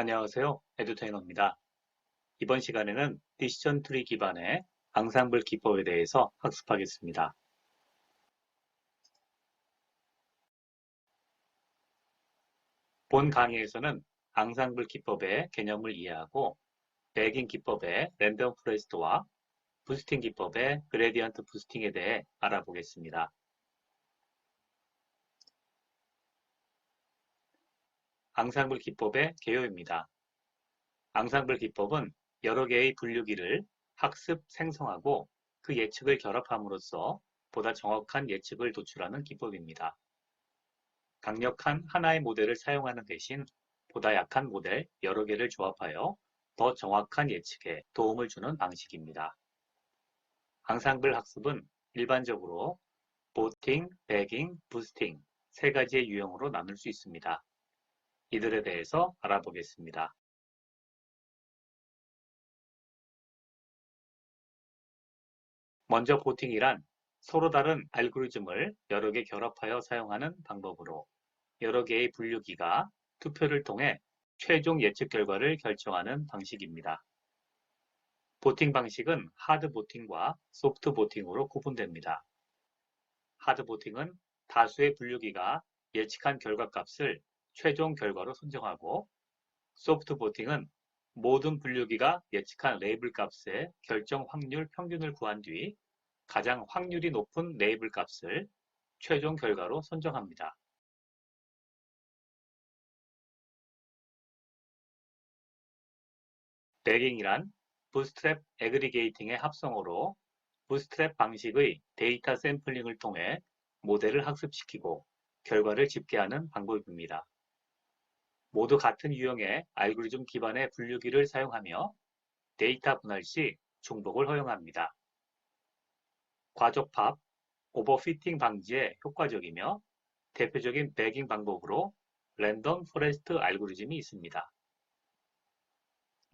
안녕하세요. 에듀테이너입니다. 이번 시간에는 디시전 트리 기반의 앙상블 기법에 대해서 학습하겠습니다. 본 강의에서는 앙상블 기법의 개념을 이해하고 백인 기법의 랜덤 프레스트와 부스팅 기법의 그레디언트 부스팅에 대해 알아보겠습니다. 앙상블 기법의 개요입니다. 앙상블 기법은 여러 개의 분류기를 학습, 생성하고 그 예측을 결합함으로써 보다 정확한 예측을 도출하는 기법입니다. 강력한 하나의 모델을 사용하는 대신 보다 약한 모델 여러 개를 조합하여 더 정확한 예측에 도움을 주는 방식입니다. 앙상블 학습은 일반적으로 보팅, 배깅, 부스팅 세 가지의 유형으로 나눌 수 있습니다. 이들에 대해서 알아보겠습니다. 먼저 보팅이란 서로 다른 알고리즘을 여러 개 결합하여 사용하는 방법으로 여러 개의 분류기가 투표를 통해 최종 예측 결과를 결정하는 방식입니다. 보팅 방식은 하드 보팅과 소프트 보팅으로 구분됩니다. 하드 보팅은 다수의 분류기가 예측한 결과값을 최종 결과로 선정하고 소프트 보팅은 모든 분류기가 예측한 레이블 값의 결정 확률 평균을 구한 뒤 가장 확률이 높은 레이블 값을 최종 결과로 선정합니다. 배깅이란 부스트랩 에그리게이팅의 합성어로 부스트랩 방식의 데이터 샘플링을 통해 모델을 학습시키고 결과를 집계하는 방법입니다. 모두 같은 유형의 알고리즘 기반의 분류기를 사용하며 데이터 분할 시 중복을 허용합니다. 과적합, 오버피팅 방지에 효과적이며 대표적인 배깅 방법으로 랜덤 포레스트 알고리즘이 있습니다.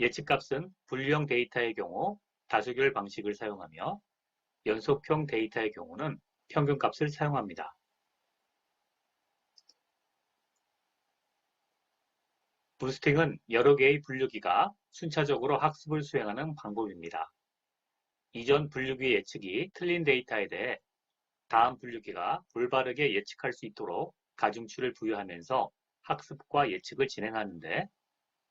예측값은 분류형 데이터의 경우 다수결 방식을 사용하며 연속형 데이터의 경우는 평균값을 사용합니다. 부스팅은 여러 개의 분류기가 순차적으로 학습을 수행하는 방법입니다. 이전 분류기 예측이 틀린 데이터에 대해 다음 분류기가 올바르게 예측할 수 있도록 가중치를 부여하면서 학습과 예측을 진행하는데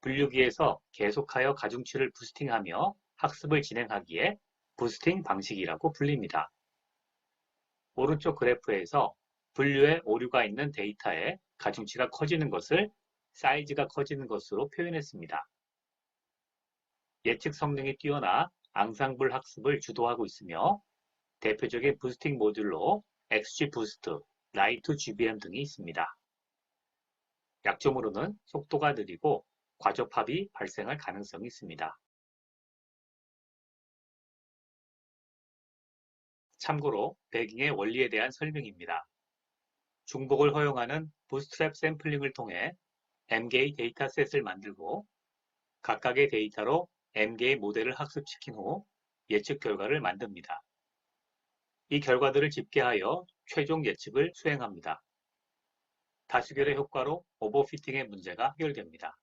분류기에서 계속하여 가중치를 부스팅하며 학습을 진행하기에 부스팅 방식이라고 불립니다. 오른쪽 그래프에서 분류에 오류가 있는 데이터에 가중치가 커지는 것을 사이즈가 커지는 것으로 표현했습니다. 예측 성능이 뛰어나 앙상블 학습을 주도하고 있으며 대표적인 부스팅 모듈로 XG 부스트, 라이트 GBM 등이 있습니다. 약점으로는 속도가 느리고 과접합이 발생할 가능성이 있습니다. 참고로 배깅의 원리에 대한 설명입니다. 중복을 허용하는 부스트랩 샘플링을 통해 m개의 데이터셋을 만들고 각각의 데이터로 m개의 모델을 학습시킨 후 예측 결과를 만듭니다. 이 결과들을 집계하여 최종 예측을 수행합니다. 다수결의 효과로 오버피팅의 문제가 해결됩니다.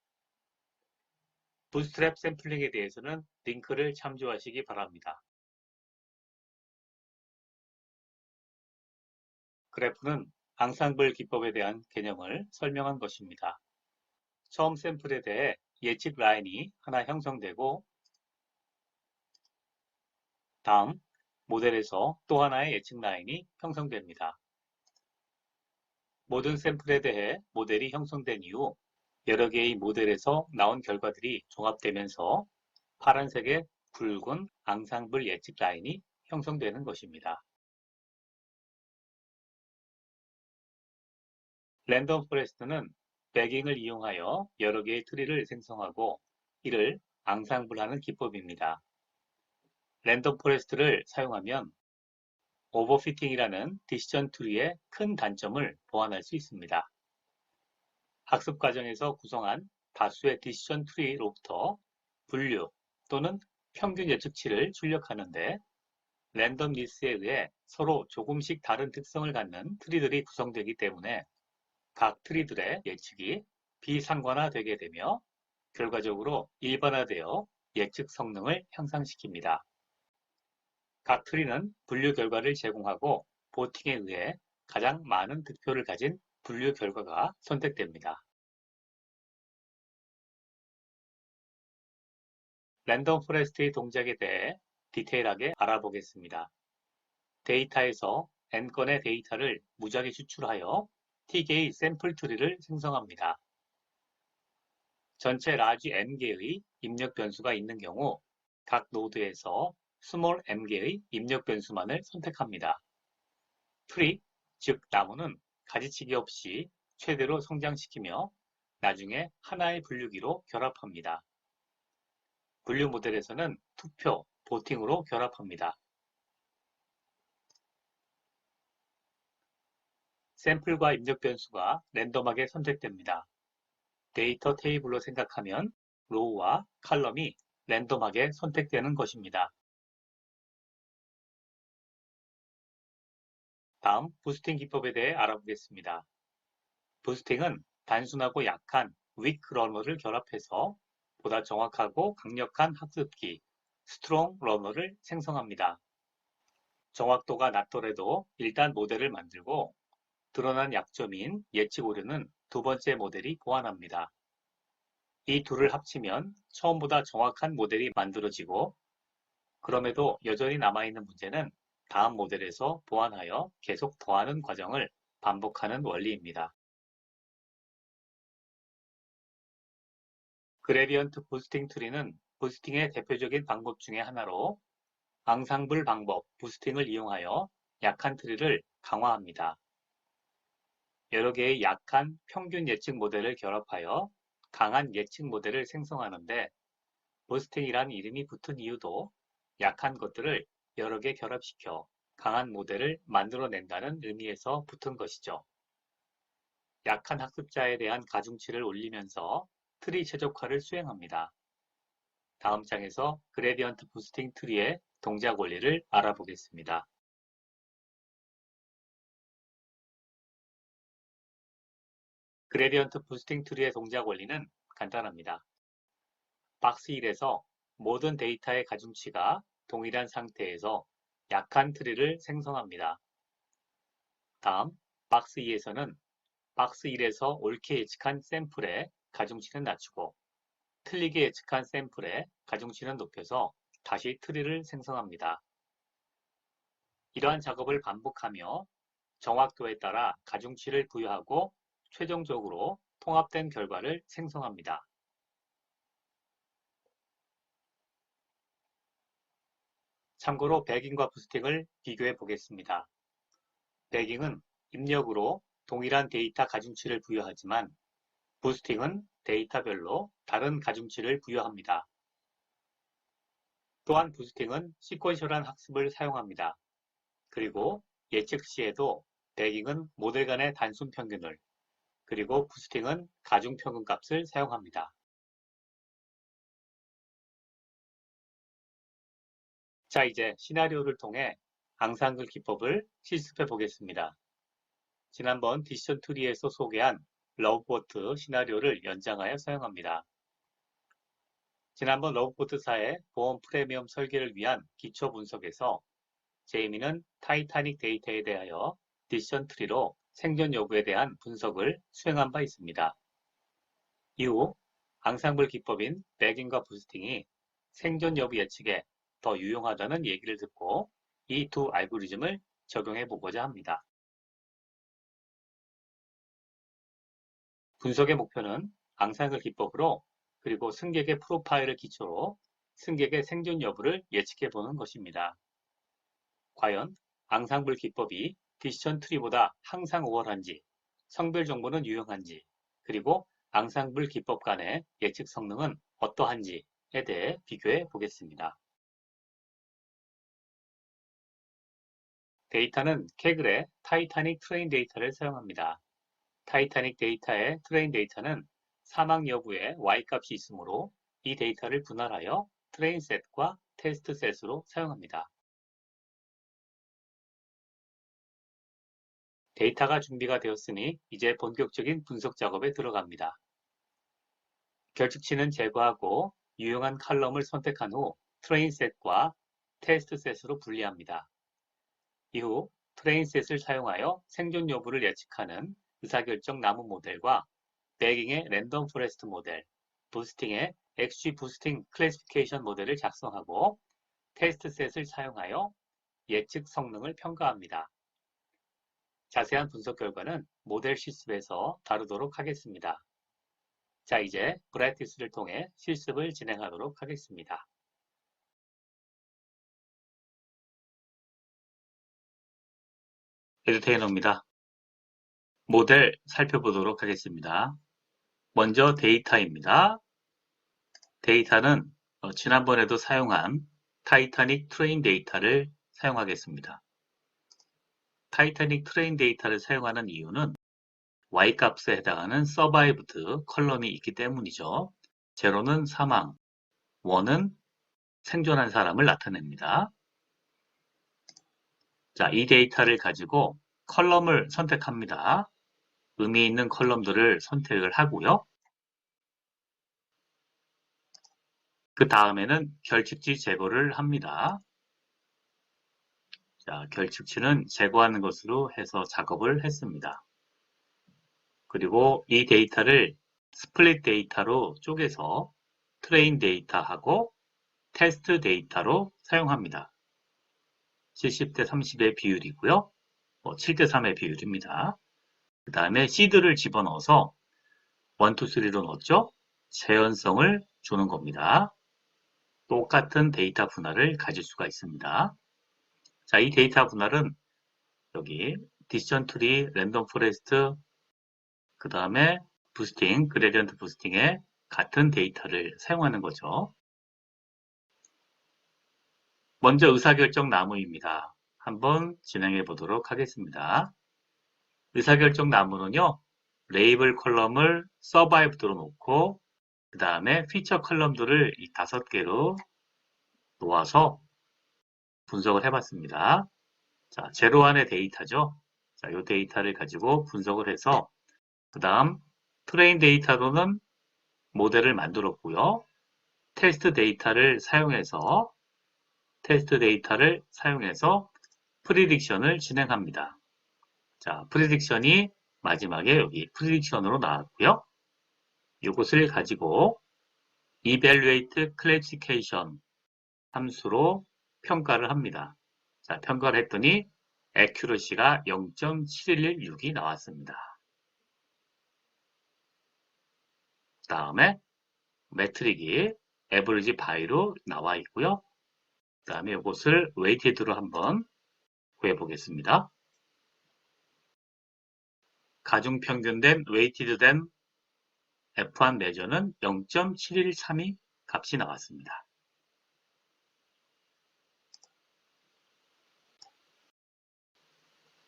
부스트랩 샘플링에 대해서는 링크를 참조하시기 바랍니다. 그래프는 앙상블 기법에 대한 개념을 설명한 것입니다. 처음 샘플에 대해 예측 라인이 하나 형성되고 다음 모델에서 또 하나의 예측 라인이 형성됩니다. 모든 샘플에 대해 모델이 형성된 이후 여러 개의 모델에서 나온 결과들이 종합되면서 파란색의 붉은 앙상블 예측 라인이 형성되는 것입니다. 랜덤 포레스트는 배깅을 이용하여 여러 개의 트리를 생성하고 이를 앙상블하는 기법입니다. 랜덤 포레스트를 사용하면 오버피팅이라는 디시전 트리의 큰 단점을 보완할 수 있습니다. 학습 과정에서 구성한 다수의 디시전 트리로부터 분류 또는 평균 예측치를 출력하는데 랜덤 리스에 의해 서로 조금씩 다른 특성을 갖는 트리들이 구성되기 때문에 각 트리들의 예측이 비상관화되게 되며 결과적으로 일반화되어 예측 성능을 향상시킵니다. 각 트리는 분류 결과를 제공하고 보팅에 의해 가장 많은 득표를 가진 분류 결과가 선택됩니다. 랜덤 포레스트의 동작에 대해 디테일하게 알아보겠습니다. 데이터에서 n건의 데이터를 무작위 추출하여 t개의 샘플 트리를 생성합니다. 전체 라지 n개의 입력 변수가 있는 경우 각 노드에서 스몰 m개의 입력 변수만을 선택합니다. 트리, 즉 나무는 가지치기 없이 최대로 성장시키며 나중에 하나의 분류기로 결합합니다. 분류 모델에서는 투표, 보팅으로 결합합니다. 샘플과 입력 변수가 랜덤하게 선택됩니다. 데이터 테이블로 생각하면 로우와 칼럼이 랜덤하게 선택되는 것입니다. 다음 부스팅 기법에 대해 알아보겠습니다. 부스팅은 단순하고 약한 weak 러너를 결합해서 보다 정확하고 강력한 학습기 스트롱 러너를 생성합니다. 정확도가 낮더라도 일단 모델을 만들고 드러난 약점인 예측 오류는 두 번째 모델이 보완합니다. 이 둘을 합치면 처음보다 정확한 모델이 만들어지고 그럼에도 여전히 남아있는 문제는 다음 모델에서 보완하여 계속 더하는 과정을 반복하는 원리입니다. 그레디언트 부스팅 트리는 부스팅의 대표적인 방법 중의 하나로 앙상블 방법 부스팅을 이용하여 약한 트리를 강화합니다. 여러 개의 약한 평균 예측 모델을 결합하여 강한 예측 모델을 생성하는데 부스팅이란 이름이 붙은 이유도 약한 것들을 여러 개 결합시켜 강한 모델을 만들어낸다는 의미에서 붙은 것이죠. 약한 학습자에 대한 가중치를 올리면서 트리 최적화를 수행합니다. 다음 장에서 그레디언트 부스팅 트리의 동작 원리를 알아보겠습니다. 그레디언트 부스팅 트리의 동작 원리는 간단합니다. 박스 1에서 모든 데이터의 가중치가 동일한 상태에서 약한 트리를 생성합니다. 다음 박스 2에서는 박스 1에서 옳게 예측한 샘플의 가중치는 낮추고 틀리게 예측한 샘플의 가중치는 높여서 다시 트리를 생성합니다. 이러한 작업을 반복하며 정확도에 따라 가중치를 부여하고 최종적으로 통합된 결과를 생성합니다. 참고로 배깅과 부스팅을 비교해 보겠습니다. 배깅은 입력으로 동일한 데이터 가중치를 부여하지만 부스팅은 데이터별로 다른 가중치를 부여합니다. 또한 부스팅은 시퀀셜한 학습을 사용합니다. 그리고 예측 시에도 배깅은 모델 간의 단순 평균을 그리고 부스팅은 가중평균 값을 사용합니다. 자 이제 시나리오를 통해 앙상글 기법을 실습해 보겠습니다. 지난번 디시전 트리에서 소개한 러브보트 시나리오를 연장하여 사용합니다. 지난번 러브보트사의 보험 프리미엄 설계를 위한 기초 분석에서 제이미는 타이타닉 데이터에 대하여 디시전 트리로 생존 여부에 대한 분석을 수행한 바 있습니다. 이후 앙상블 기법인 백인과 부스팅이 생존 여부 예측에 더 유용하다는 얘기를 듣고 이 두 알고리즘을 적용해 보고자 합니다. 분석의 목표는 앙상블 기법으로 그리고 승객의 프로파일을 기초로 승객의 생존 여부를 예측해 보는 것입니다. 과연 앙상블 기법이 디시션 트리보다 항상 우월한지, 성별 정보는 유용한지, 그리고 앙상블 기법 간의 예측 성능은 어떠한지에 대해 비교해 보겠습니다. 데이터는 케글의 타이타닉 트레인 데이터를 사용합니다. 타이타닉 데이터의 트레인 데이터는 사망 여부에 y값이 있으므로 이 데이터를 분할하여 트레인 셋과 테스트 셋으로 사용합니다. 데이터가 준비가 되었으니 이제 본격적인 분석 작업에 들어갑니다. 결측치는 제거하고 유용한 칼럼을 선택한 후 트레인 셋과 테스트 셋으로 분리합니다. 이후 트레인 셋을 사용하여 생존 여부를 예측하는 의사결정 나무 모델과 배깅의 랜덤 포레스트 모델, 부스팅의 XG 부스팅 클래시피케이션 모델을 작성하고 테스트 셋을 사용하여 예측 성능을 평가합니다. 자세한 분석 결과는 모델 실습에서 다루도록 하겠습니다. 자, 이제 브라이티스를 통해 실습을 진행하도록 하겠습니다. 에듀테이너입니다. 모델 살펴보도록 하겠습니다. 먼저 데이터입니다. 데이터는 어, 지난번에도 사용한 타이타닉 트레인 데이터를 사용하겠습니다. 타이타닉 트레인 데이터를 사용하는 이유는 y값에 해당하는 survived 컬럼이 있기 때문이죠. 제로는 사망, 1은 생존한 사람을 나타냅니다. 자, 이 데이터를 가지고 컬럼을 선택합니다. 의미 있는 컬럼들을 선택을 하고요. 그 다음에는 결측지 제거를 합니다. 자, 결측치는 제거하는 것으로 해서 작업을 했습니다. 그리고 이 데이터를 스플릿 데이터로 쪼개서 트레인 데이터하고 테스트 데이터로 사용합니다. 70대 30의 비율이고요. 7대 3의 비율입니다. 그 다음에 시드를 집어넣어서 1, 2, 3로 넣었죠. 재현성을 주는 겁니다. 똑같은 데이터 분할을 가질 수가 있습니다. 자, 이 데이터 분할은 여기 디션 트리, 랜덤 포레스트, 그 다음에 부스팅, 그레디언트 부스팅에 같은 데이터를 사용하는 거죠. 먼저 의사결정 나무입니다. 한번 진행해 보도록 하겠습니다. 의사결정 나무는요, 레이블 컬럼을 서바이브드로 놓고 그 다음에 피처 컬럼들을 이 다섯 개로 놓아서 분석을 해봤습니다. 자, 제로 안의 데이터죠. 자, 이 데이터를 가지고 분석을 해서 그 다음 트레인 데이터로는 모델을 만들었고요. 테스트 데이터를 사용해서 테스트 데이터를 사용해서 프리딕션을 진행합니다. 자, 프리딕션이 마지막에 여기 프리딕션으로 나왔고요. 이것을 가지고 evaluate classification 함수로 평가를 합니다. 자, 평가를 했더니 accuracy가 0.716이 나왔습니다. 다음에 매트릭이 average by로 나와 있고요. 그 다음에 이것을 weighted로 한번 구해 보겠습니다. 가중 평균된 weighted 된 F1 매저는 0.713이 값이 나왔습니다.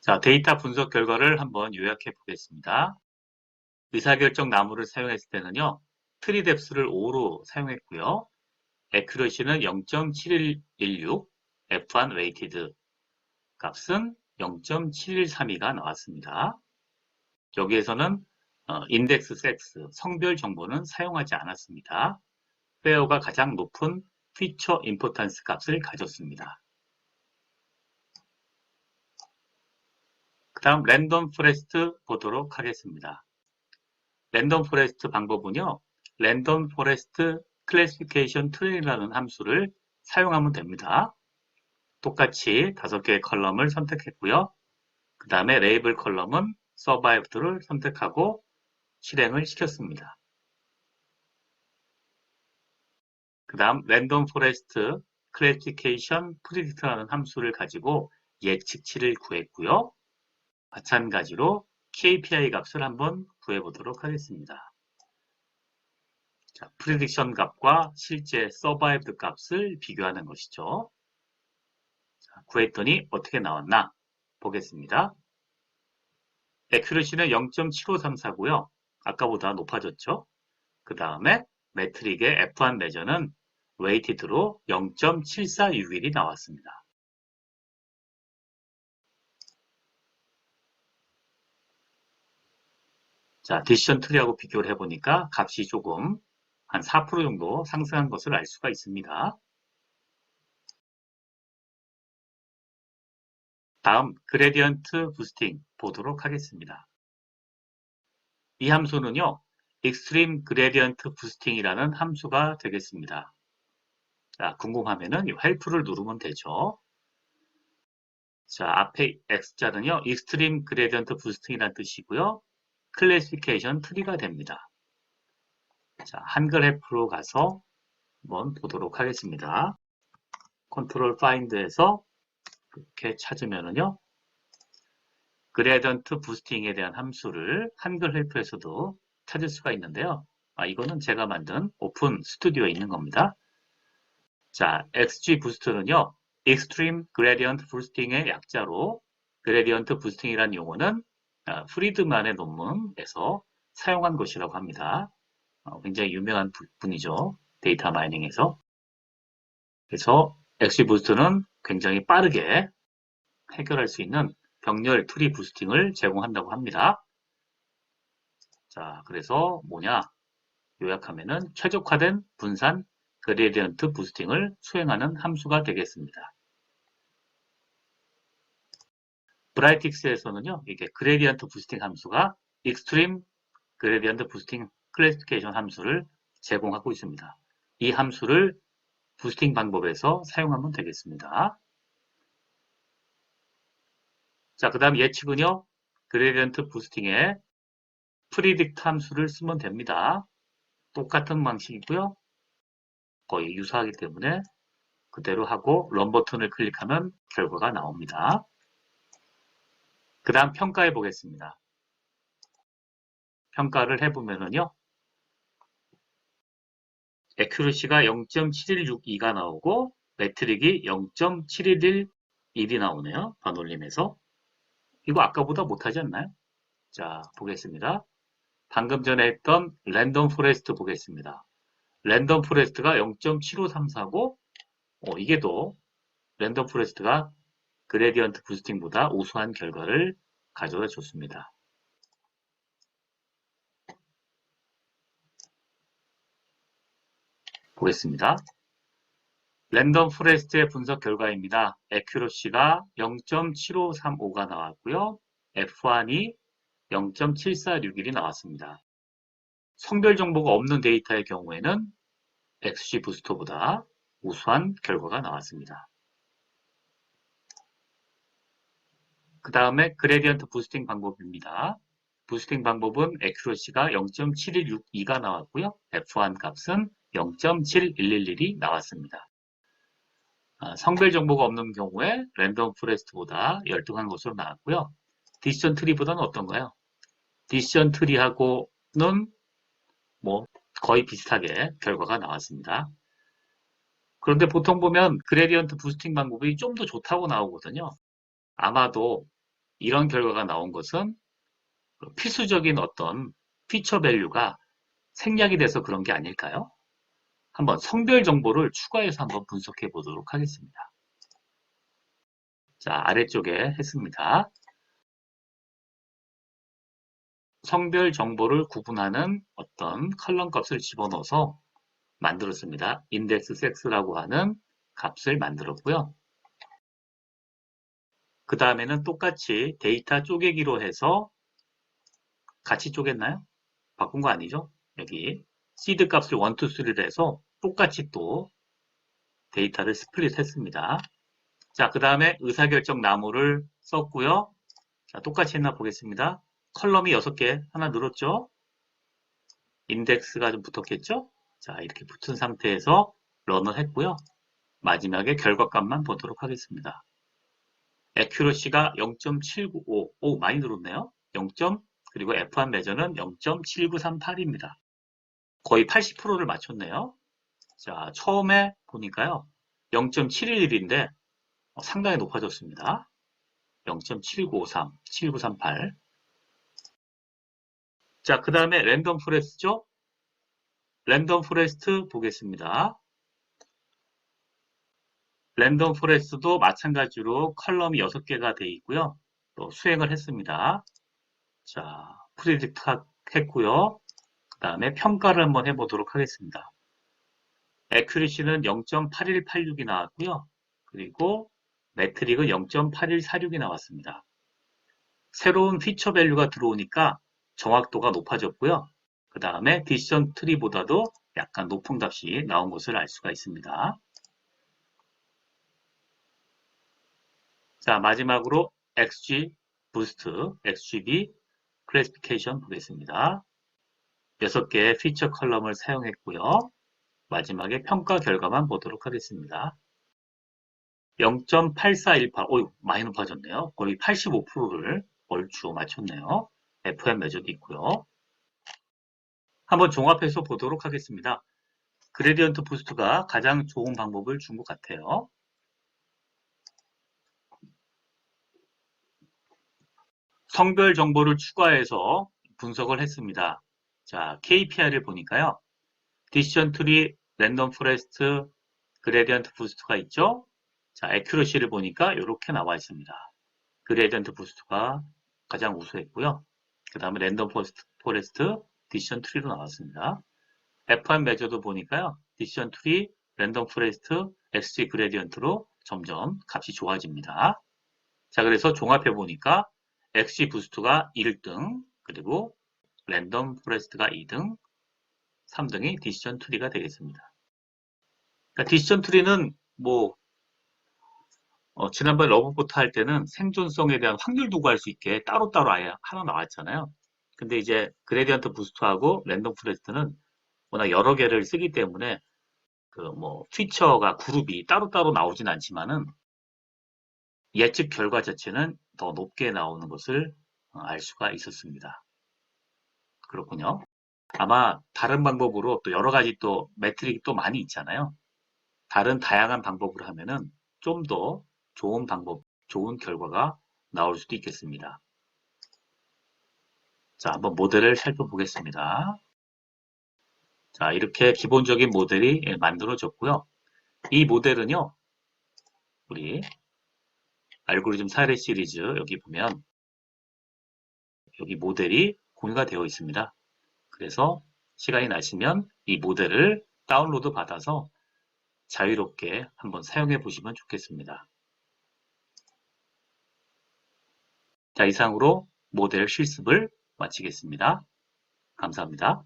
자, 데이터 분석 결과를 한번 요약해 보겠습니다. 의사결정 나무를 사용했을 때는요, 트리 뎁스를 5로 사용했고요. 에큐러시는 0.7116, F1 웨이티드 값은 0.7132가 나왔습니다. 여기에서는 어, 인덱스 섹스, 성별 정보는 사용하지 않았습니다. 페어가 가장 높은 피처 임포탄스 값을 가졌습니다. 다음 랜덤 포레스트 보도록 하겠습니다. 랜덤 포레스트 방법은요. 랜덤 포레스트 클래시피케이션 트레이라는 함수를 사용하면 됩니다. 똑같이 다섯 개의 컬럼을 선택했고요. 그 다음에 레이블 컬럼은 survived를 선택하고 실행을 시켰습니다. 그 다음 랜덤 포레스트 클래시피케이션 프리딕트라는 함수를 가지고 예측치를 구했고요. 마찬가지로 KPI 값을 한번 구해보도록 하겠습니다. 자, 프리딕션 값과 실제 서바이브드 값을 비교하는 것이죠. 자, 구했더니 어떻게 나왔나 보겠습니다. 에큐러시는 0.7534고요. 아까보다 높아졌죠. 그 다음에 매트릭의 F1 매저는 웨이티드로 0.7461이 나왔습니다. 자, 디시전 트리하고 비교를 해보니까 값이 조금 한 4% 정도 상승한 것을 알 수가 있습니다. 다음 그레디언트 부스팅 보도록 하겠습니다. 이 함수는요. Extreme Gradient Boosting이라는 함수가 되겠습니다. 자, 궁금하면은 이 help를 누르면 되죠. 자, 앞에 X자는요. Extreme Gradient Boosting이라는 뜻이고요. Classification Tree가 됩니다. 자, 한글 앱으로 가서 한번 보도록 하겠습니다. 컨트롤 파인드에서 이렇게 찾으면은요. 그레디언트 부스팅에 대한 함수를 한글 헬프에서도 찾을 수가 있는데요. 아, 이거는 제가 만든 오픈 스튜디오에 있는 겁니다. 자, XG 부스트는요. Extreme Gradient Boosting의 약자로 Gradient Boosting이라는 용어는 아, 프리드만의 논문에서 사용한 것이라고 합니다. 어, 굉장히 유명한 부- 분이죠. 데이터 마이닝에서. 그래서 XG 부스트는 굉장히 빠르게 해결할 수 있는 병렬 트리 부스팅을 제공한다고 합니다. 자, 그래서 뭐냐? 요약하면은 최적화된 분산 그레디언트 부스팅을 수행하는 함수가 되겠습니다. 브라이틱스에서는요, 이게 그레디언트 부스팅 함수가 익스트림 그레디언트 부스팅 클래시피케이션 함수를 제공하고 있습니다. 이 함수를 부스팅 방법에서 사용하면 되겠습니다. 자, 그 다음 예측은요, 그레디언트 부스팅에 프리딕트 함수를 쓰면 됩니다. 똑같은 방식이고요. 거의 유사하기 때문에 그대로 하고 런 버튼을 클릭하면 결과가 나옵니다. 그 다음 평가해 보겠습니다. 평가를 해보면은요. 에큐러시가 0.7162가 나오고 매트릭이 0.7111이 나오네요. 반올림에서. 이거 아까보다 못하지 않나요? 자, 보겠습니다. 방금 전에 했던 랜덤 포레스트 보겠습니다. 랜덤 포레스트가 0.7534고 어, 이게 더 랜덤 포레스트가 그레디언트 부스팅보다 우수한 결과를 가져다 줬습니다. 보겠습니다. 랜덤 포레스트의 분석 결과입니다. 에큐러시가 0.7535가 나왔고요. F1이 0.7461이 나왔습니다. 성별 정보가 없는 데이터의 경우에는 XG 부스터보다 우수한 결과가 나왔습니다. 그 다음에 그레디언트 부스팅 방법입니다. 부스팅 방법은 에큐러시가 0.7162가 나왔고요. F1 값은 0.7111이 나왔습니다. 아, 성별 정보가 없는 경우에 랜덤 포레스트보다 열등한 것으로 나왔고요. 디시전 트리보다는 어떤가요? 디시전 트리하고는 뭐 거의 비슷하게 결과가 나왔습니다. 그런데 보통 보면 그레디언트 부스팅 방법이 좀 더 좋다고 나오거든요. 아마도 이런 결과가 나온 것은 필수적인 어떤 피처 밸류가 생략이 돼서 그런 게 아닐까요? 한번 성별 정보를 추가해서 한번 분석해 보도록 하겠습니다. 자, 아래쪽에 했습니다. 성별 정보를 구분하는 어떤 컬럼 값을 집어넣어서 만들었습니다. 인덱스 섹스라고 하는 값을 만들었고요. 그 다음에는 똑같이 데이터 쪼개기로 해서 같이 쪼갰나요? 바꾼 거 아니죠? 여기 시드 값을 1, 2, 3를 해서 똑같이 또 데이터를 스플릿 했습니다. 자, 그 다음에 의사결정 나무를 썼고요. 자, 똑같이 했나 보겠습니다. 컬럼이 6개 하나 늘었죠? 인덱스가 좀 붙었겠죠? 자, 이렇게 붙은 상태에서 런을 했고요. 마지막에 결과값만 보도록 하겠습니다. 에큐러시가 0.795, 오, 많이 늘었네요. 0. 그리고 F1 매저는 0.7938입니다. 거의 80%를 맞췄네요. 자, 처음에 보니까요. 0.711인데 상당히 높아졌습니다. 0.7953, 7938. 자, 그 다음에 랜덤 포레스트죠? 랜덤 포레스트 보겠습니다. 랜덤 포레스트도 마찬가지로 컬럼이 6개가 되어 있고요. 또 수행을 했습니다. 자, 프리딕트 했고요. 그 다음에 평가를 한번 해보도록 하겠습니다. 에큐리시는 0.8186이 나왔고요. 그리고 매트릭은 0.8146이 나왔습니다. 새로운 피처 밸류가 들어오니까 정확도가 높아졌고요. 그 다음에 디시전 트리보다도 약간 높은 값이 나온 것을 알 수가 있습니다. 자, 마지막으로 XG 부스트, XGB 클래시피케이션 보겠습니다. 6개의 피처 컬럼을 사용했고요. 마지막에 평가 결과만 보도록 하겠습니다. 0.8418, 오 많이 높아졌네요. 거의 85%를 얼추 맞췄네요. FM 매저도 있고요. 한번 종합해서 보도록 하겠습니다. 그레디언트 부스트가 가장 좋은 방법을 준 것 같아요. 성별 정보를 추가해서 분석을 했습니다. 자, KPI를 보니까요. 디시전 트리, 랜덤 포레스트, 그레디언트 부스트가 있죠. 자, 에큐러시를 보니까 이렇게 나와 있습니다. 그레디언트 부스트가 가장 우수했고요. 그 다음에 랜덤 포레스트, 디시전 트리로 나왔습니다. F1 매저도 보니까요. 디시전 트리, 랜덤 포레스트, XG 그레디언트로 점점 값이 좋아집니다. 자, 그래서 종합해 보니까 XG 부스트가 1등, 그리고 랜덤 포레스트가 2등, 3등이 디시전 트리가 되겠습니다. 그러니까 디시전 트리는 뭐 어, 지난번 러브포트 할 때는 생존성에 대한 확률도 구할 수 있게 따로따로 아예 하나 나왔잖아요. 근데 이제 그레디언트 부스트하고 랜덤 포레스트는 워낙 여러 개를 쓰기 때문에 그 뭐 피처가 그룹이 따로따로 나오진 않지만은 예측 결과 자체는 더 높게 나오는 것을 어, 알 수가 있었습니다. 그렇군요. 아마 다른 방법으로 또 여러 가지 또 매트릭이 또 많이 있잖아요. 다른 다양한 방법으로 하면은 좀 더 좋은 방법, 좋은 결과가 나올 수도 있겠습니다. 자, 한번 모델을 살펴보겠습니다. 자, 이렇게 기본적인 모델이 예, 만들어졌고요. 이 모델은요, 우리 알고리즘 사례 시리즈 여기 보면 여기 모델이 공유가 되어 있습니다. 그래서 시간이 나시면 이 모델을 다운로드 받아서 자유롭게 한번 사용해 보시면 좋겠습니다. 자, 이상으로 모델 실습을 마치겠습니다. 감사합니다.